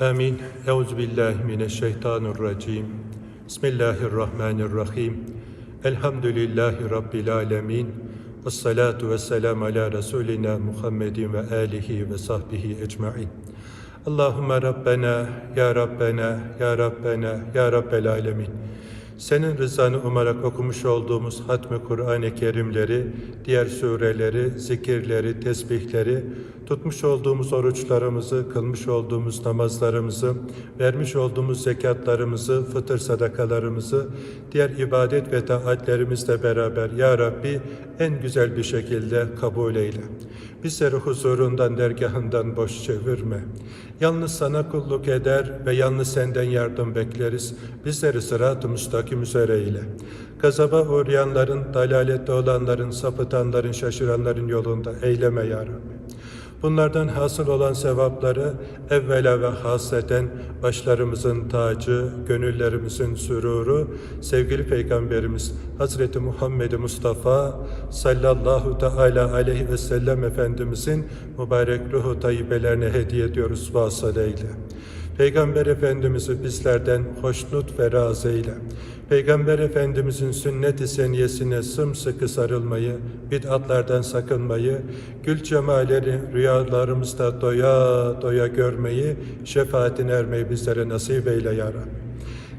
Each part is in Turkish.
Amin. Euzu billahi mineşşeytanirracim. Bismillahirrahmanirrahim. Elhamdülillahi rabbil alamin. Ves salatu vesselam ala resulina Muhammedin ve alihi ve sahbihi ecmaîn. Allahümme Rabbena, Ya Rabbena, Ya Rabbena, Ya Rabbel Alemin. Senin rızanı umarak okumuş olduğumuz hatmi Kur'an-ı Kerimleri, diğer sureleri, zikirleri, tesbihleri, tutmuş olduğumuz oruçlarımızı, kılmış olduğumuz namazlarımızı, vermiş olduğumuz zekatlarımızı, fıtır sadakalarımızı, diğer ibadet ve taatlerimizle beraber Ya Rabbi en güzel bir şekilde kabul eyle. Bizleri huzurundan, dergahından boş çevirme. Yalnız sana kulluk eder ve yalnız senden yardım bekleriz. Bizleri sırat-ı müstakim üzere eyle. Gazaba uğrayanların, dalalette olanların, sapıtanların, şaşıranların yolunda eyleme ya. Bunlardan hasıl olan sevapları evvela ve hasreten başlarımızın tacı, gönüllerimizin süruru, sevgili Peygamberimiz Hazreti Muhammed Mustafa sallallahu teala aleyhi ve sellem Efendimizin mübarek ruhu tayyibelerine hediye ediyoruz vasıl eyle. Peygamber Efendimiz'i bizlerden hoşnut ve razı eyle. Peygamber Efendimizin sünnet-i seniyesine sımsıkı sarılmayı, bid'atlardan sakınmayı, gül cemalleri rüyalarımızda doya doya görmeyi, şefaatin ermeyi bizlere nasip eyle ya Rabbi.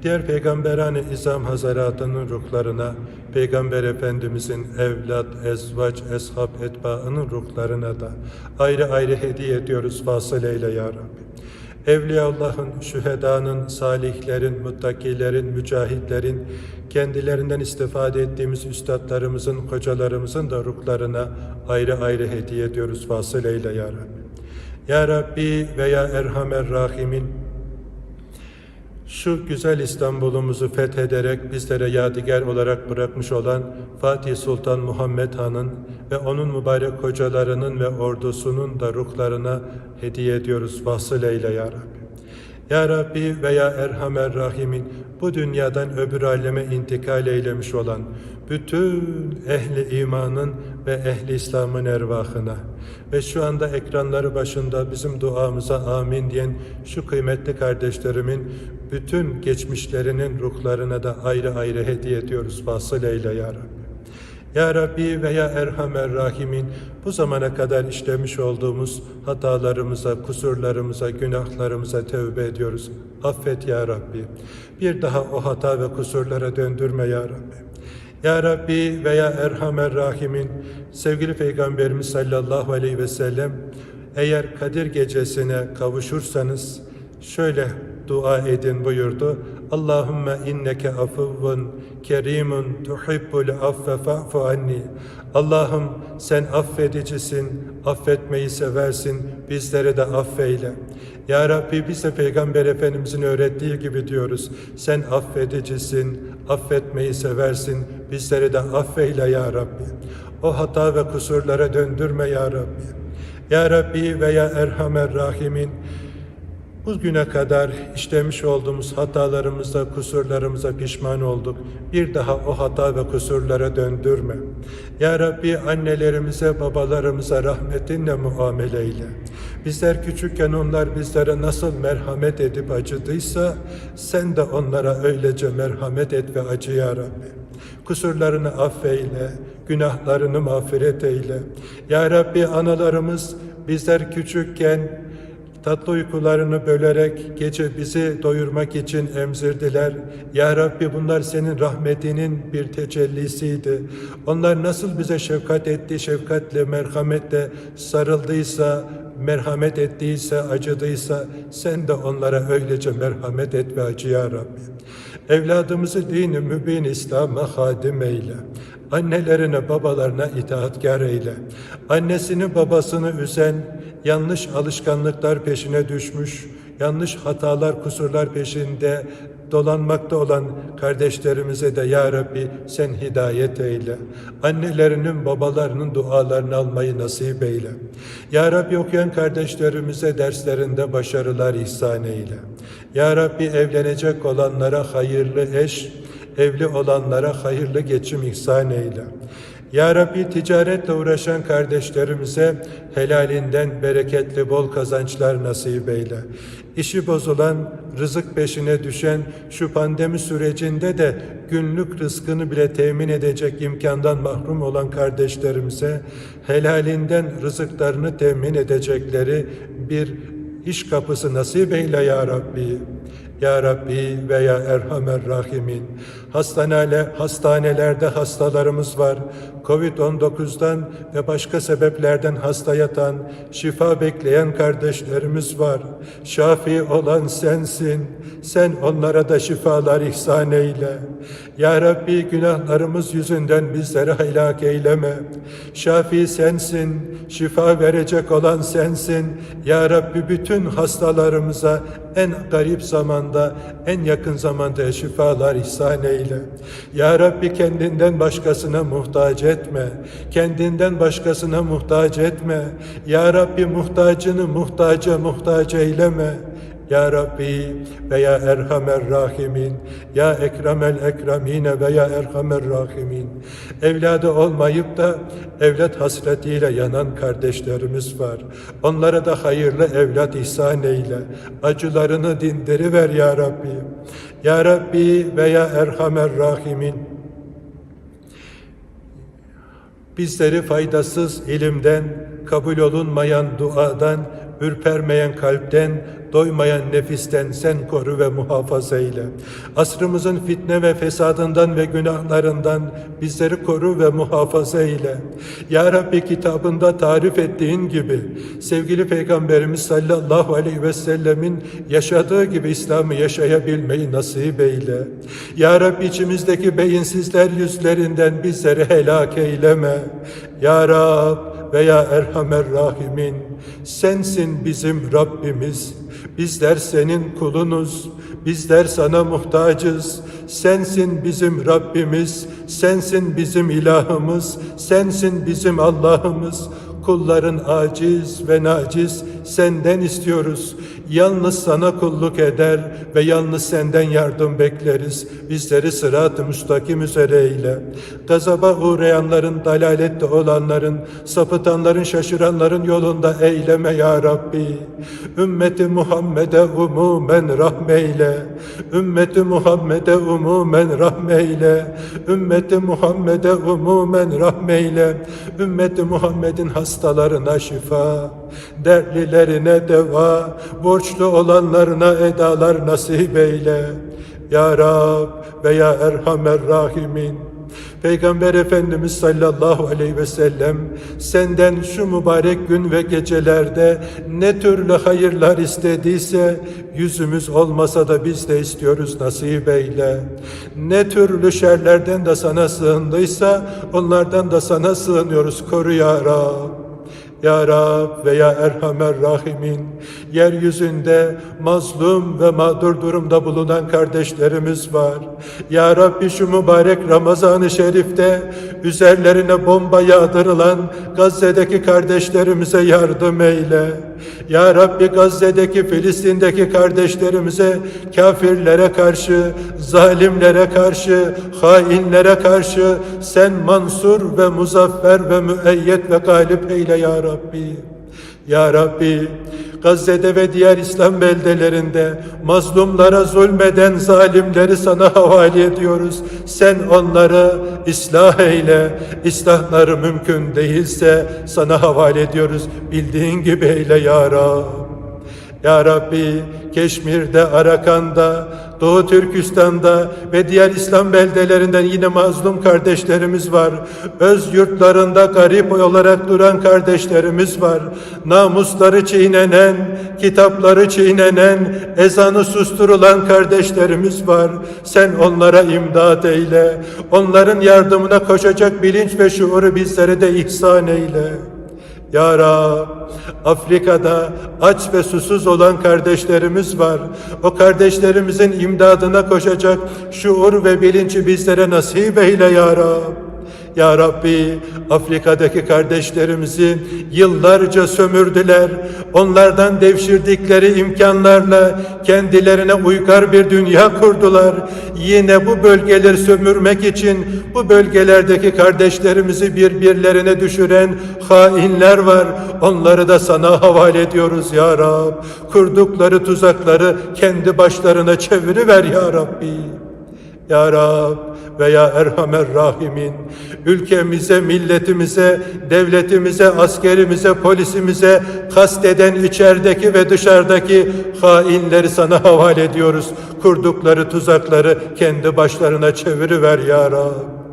Diğer peygamberane izam hazaratının ruhlarına, Peygamber Efendimizin evlat, ezvac, eshab, etbaının ruhlarına da ayrı ayrı hediye ediyoruz. Fasıl eyle ya Rabbi. Evliyaullah'ın, şühedanın, salihlerin, muttakilerin, mücahitlerin, kendilerinden istifade ettiğimiz üstadlarımızın, hocalarımızın da ruhlarına ayrı ayrı hediye ediyoruz. Fasıl eyle ya Rabbi. Ya Rabbi ve ya Erhamer Rahimin, şu güzel İstanbul'umuzu fethederek bizlere yadigar olarak bırakmış olan Fatih Sultan Muhammed Han'ın ve onun mübarek hocalarının ve ordusunun da ruhlarına hediye ediyoruz. Vasıl eyle ya Rabbi. Ya Rabbi ve ya Erhamer Rahimin bu dünyadan öbür aleme intikal eylemiş olan bütün ehli imanın ve ehli İslam'ın ervahına ve şu anda ekranları başında bizim duamıza amin diyen şu kıymetli kardeşlerimin bütün geçmişlerinin ruhlarına da ayrı ayrı hediye ediyoruz. Vasıl eyle ya Rabbi. Ya Rabbi ve ya Erhamer Rahimin bu zamana kadar işlemiş olduğumuz hatalarımıza, kusurlarımıza, günahlarımıza tevbe ediyoruz. Affet ya Rabbi. Bir daha o hata ve kusurlara döndürme ya Rabbi. Ya Rabbi ve ya Erhamer Rahimin sevgili Peygamberimiz sallallahu aleyhi ve sellem eğer Kadir gecesine kavuşursanız şöyle dua edin buyurdu. Allahümme inneke afuvvun kerimun tuhibbul affe fa'fu anni. Allah'ım sen affedicisin, affetmeyi seversin, bizleri de affeyle. Ya Rabbi biz de Peygamber Efendimizin öğrettiği gibi diyoruz. Sen affedicisin, affetmeyi seversin, bizleri de affeyle ya Rabbi. O hata ve kusurlara döndürme ya Rabbi. Ya Rabbi ve ya Erhamer Rahimin Bugüne kadar işlemiş olduğumuz hatalarımıza, kusurlarımıza pişman olduk. Bir daha o hata ve kusurlara döndürme. Ya Rabbi annelerimize, babalarımıza rahmetinle muamele eyle. Bizler küçükken onlar bizlere nasıl merhamet edip acıdıysa sen de onlara öylece merhamet et ve acı ya Rabbi. Kusurlarını affeyle, günahlarını mağfiret eyle. Ya Rabbi analarımız bizler küçükken tatlı uykularını bölerek gece bizi doyurmak için emzirdiler. Ya Rabbi bunlar senin rahmetinin bir tecellisiydi. Onlar nasıl bize şefkat etti, şefkatle, merhametle sarıldıysa, merhamet ettiyse, acıdıysa sen de onlara öylece merhamet et ve acı ya Rabbi. Evladımızı dini mübin İslam'a hadim eyle. Annelerine, babalarına itaatkar eyle. Annesini, babasını üzen, yanlış alışkanlıklar peşine düşmüş, yanlış hatalar, kusurlar peşinde dolanmakta olan kardeşlerimize de Ya Rabbi sen hidayet eyle. Annelerinin, babalarının dualarını almayı nasip eyle. Ya Rabbi okuyan kardeşlerimize derslerinde başarılar ihsan eyle. Ya Rabbi evlenecek olanlara hayırlı eş, evli olanlara hayırlı geçim ihsan eyle. Ya Rabbi ticaretle uğraşan kardeşlerimize helalinden bereketli bol kazançlar nasip eyle. İşi bozulan, rızık peşine düşen şu pandemi sürecinde de günlük rızkını bile temin edecek imkandan mahrum olan kardeşlerimize helalinden rızıklarını temin edecekleri bir iş kapısı nasip eyle ya Rabbi. Ya Rabbi ve ya Erhamer Rahimin. Hastane, hastanelerde hastalarımız var. Covid-19'dan ve başka sebeplerden hasta yatan, şifa bekleyen kardeşlerimiz var. Şafi olan sensin. Sen onlara da şifalar ihsan eyle. Ya Rabbi günahlarımız yüzünden bizleri helak eyleme. Şafi sensin. Şifa verecek olan sensin. Ya Rabbi bütün hastalarımıza en garip zamanda, en yakın zamanda şifalar ihsan eyle. Ya Rabbi kendinden başkasına muhtaç etme. Kendinden başkasına muhtaç etme. Ya Rabbi muhtacını muhtaca muhtaç eyleme. Ya Rabbi ve ya Erhamer Rahimin, ya Ekremel Ekremine ve ya Erhamer Rahimin. Evladı olmayıp da evlat hasretiyle yanan kardeşlerimiz var. Onlara da hayırlı evlat ihsan eyle. Acılarını dindiriver ya Rabbi. Ya Rabbi ve ya Erhamer Rahimin. Bizleri faydasız ilimden, kabul olunmayan duadan, ürpermeyen kalpten, doymayan nefisten sen koru ve muhafaza eyle. Asrımızın fitne ve fesadından ve günahlarından bizleri koru ve muhafaza eyle. Ya Rabbi kitabında tarif ettiğin gibi sevgili Peygamberimiz sallallahu aleyhi ve sellemin yaşadığı gibi İslam'ı yaşayabilmeyi nasip eyle. Ya Rabbi içimizdeki beyinsizler yüzlerinden bizleri helak eyleme. Ya Rab ve ya Erhamer Rahimin sensin bizim Rabbimiz. Bizler senin kulunuz. Bizler sana muhtacız. Sensin bizim Rabbimiz. Sensin bizim ilahımız. Sensin bizim Allah'ımız. Kulların aciz ve naciz senden istiyoruz. Yalnız sana kulluk eder ve yalnız senden yardım bekleriz. Bizleri sırat-ı müstakim üzere eyle. Gazaba uğrayanların, dalalette olanların, sapıtanların, şaşıranların yolunda eyleme ya Rabbi. Ümmeti Muhammed'e umumen rahmeyle. Ümmeti Muhammed'e umumen rahmeyle. Ümmeti Muhammed'e umumen rahmeyle. Ümmeti Muhammed'in hastalarına şifa, dertlilerine deva, borçlu olanlarına edalar nasip eyle. Ya Rab ve ya Erhamer Rahimin. Peygamber Efendimiz sallallahu aleyhi ve sellem senden şu mübarek gün ve gecelerde ne türlü hayırlar istediyse yüzümüz olmasa da biz de istiyoruz nasip eyle. Ne türlü şerlerden de sana sığındıysa onlardan da sana sığınıyoruz koru ya Rab. Ya Rab ve ya Erhamer Rahimin, yeryüzünde mazlum ve mağdur durumda bulunan kardeşlerimiz var. Ya Rabbi şu mübarek Ramazan-ı Şerif'te üzerlerine bomba yağdırılan Gazze'deki kardeşlerimize yardım eyle. Ya Rabbi Gazze'deki, Filistin'deki kardeşlerimize, kafirlere karşı, zalimlere karşı, hainlere karşı sen mansur ve muzaffer ve müeyyet ve galip eyle ya Rabbi. Ya Rabbi, Gazze'de ve diğer İslam beldelerinde mazlumlara zulmeden zalimleri sana havale ediyoruz. Sen onları ıslah eyle. İslahları mümkün değilse sana havale ediyoruz. Bildiğin gibi eyle ya Rab. Ya Rabbi Keşmir'de, Arakan'da, Doğu Türkistan'da ve diğer İslam beldelerinden yine mazlum kardeşlerimiz var. Öz yurtlarında garip olarak duran kardeşlerimiz var. Namusları çiğnenen, kitapları çiğnenen, ezanı susturulan kardeşlerimiz var. Sen onlara imdad eyle. Onların yardımına koşacak bilinç ve şuuru bizlere de ihsan eyle. Ya Rab, Afrika'da aç ve susuz olan kardeşlerimiz var. O kardeşlerimizin imdadına koşacak şuur ve bilinci bizlere nasip eyle Ya Rab. Ya Rabbi Afrika'daki kardeşlerimizi yıllarca sömürdüler. Onlardan devşirdikleri imkanlarla kendilerine uygar bir dünya kurdular. Yine bu bölgeleri sömürmek için bu bölgelerdeki kardeşlerimizi birbirlerine düşüren hainler var. Onları da sana havale ediyoruz ya Rab. Kurdukları tuzakları kendi başlarına çeviriver ya Rabbi. Ya Rab ve ya Erhamer Rahimin ülkemize, milletimize, devletimize, askerimize, polisimize kasteden içerideki ve dışarıdaki hainleri sana havale ediyoruz. Kurdukları tuzakları kendi başlarına çeviriver ya Rab.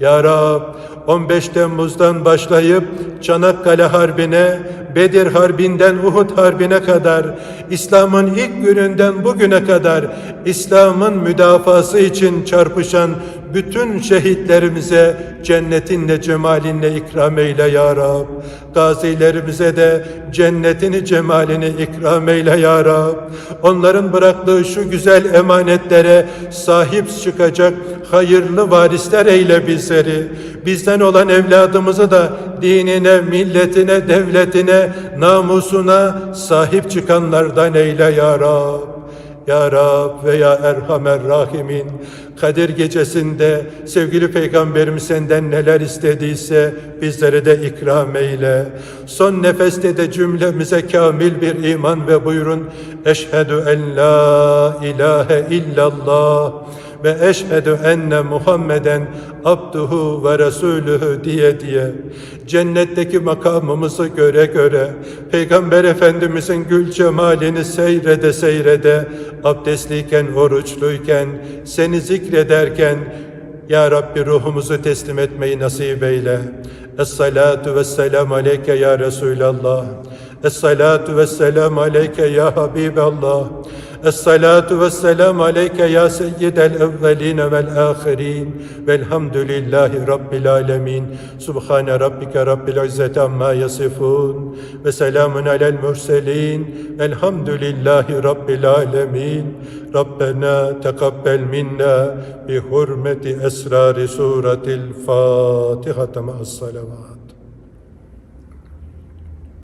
Ya Rab 15 Temmuz'dan başlayıp Çanakkale Harbi'ne, Bedir Harbi'nden Uhud Harbi'ne kadar, İslam'ın ilk gününden bugüne kadar İslam'ın müdafası için çarpışan bütün şehitlerimize cennetinle cemalinle ikram eyle ya Rab. Gazilerimize de cennetini cemalini ikram eyle ya Rab. Onların bıraktığı şu güzel emanetlere sahip çıkacak hayırlı varisler eyle bizleri. Bizden olan evladımızı da dinine, milletine, devletine, namusuna sahip çıkanlardan eyle ya Rab. Ya Rab ve ya Erhamer Rahimin Kadir gecesinde sevgili Peygamberimiz senden neler istediyse bizlere de ikram eyle. Son nefeste de cümlemize kamil bir iman ve buyurun. Eşhedü en la ilahe illallah ve eşhedü enne Muhammeden abduhu ve resulühü diye diye cennetteki makamımızı göre göre Peygamber Efendimizin gül cemalini seyrede seyrede abdestliyken oruçluyken seni zikrederken ya Rabbi ruhumuzu teslim etmeyi nasip eyle. Es-salatu ve selamu aleyke ya Resulallah. Es-salatu ve selamu aleyke ya Habiballah. Es-salatu ve selamu aleyke ya seyyidel evveline vel ahirin. Velhamdülillahi Rabbil alemin. Subhane rabbike rabbil izzeti amma yasifun. Ve selamun alel murselin. Velhamdülillahi Rabbil alemin. Rabbena tekabbel minna bi hurmeti esrari suretil Fatiha ma'as salavat.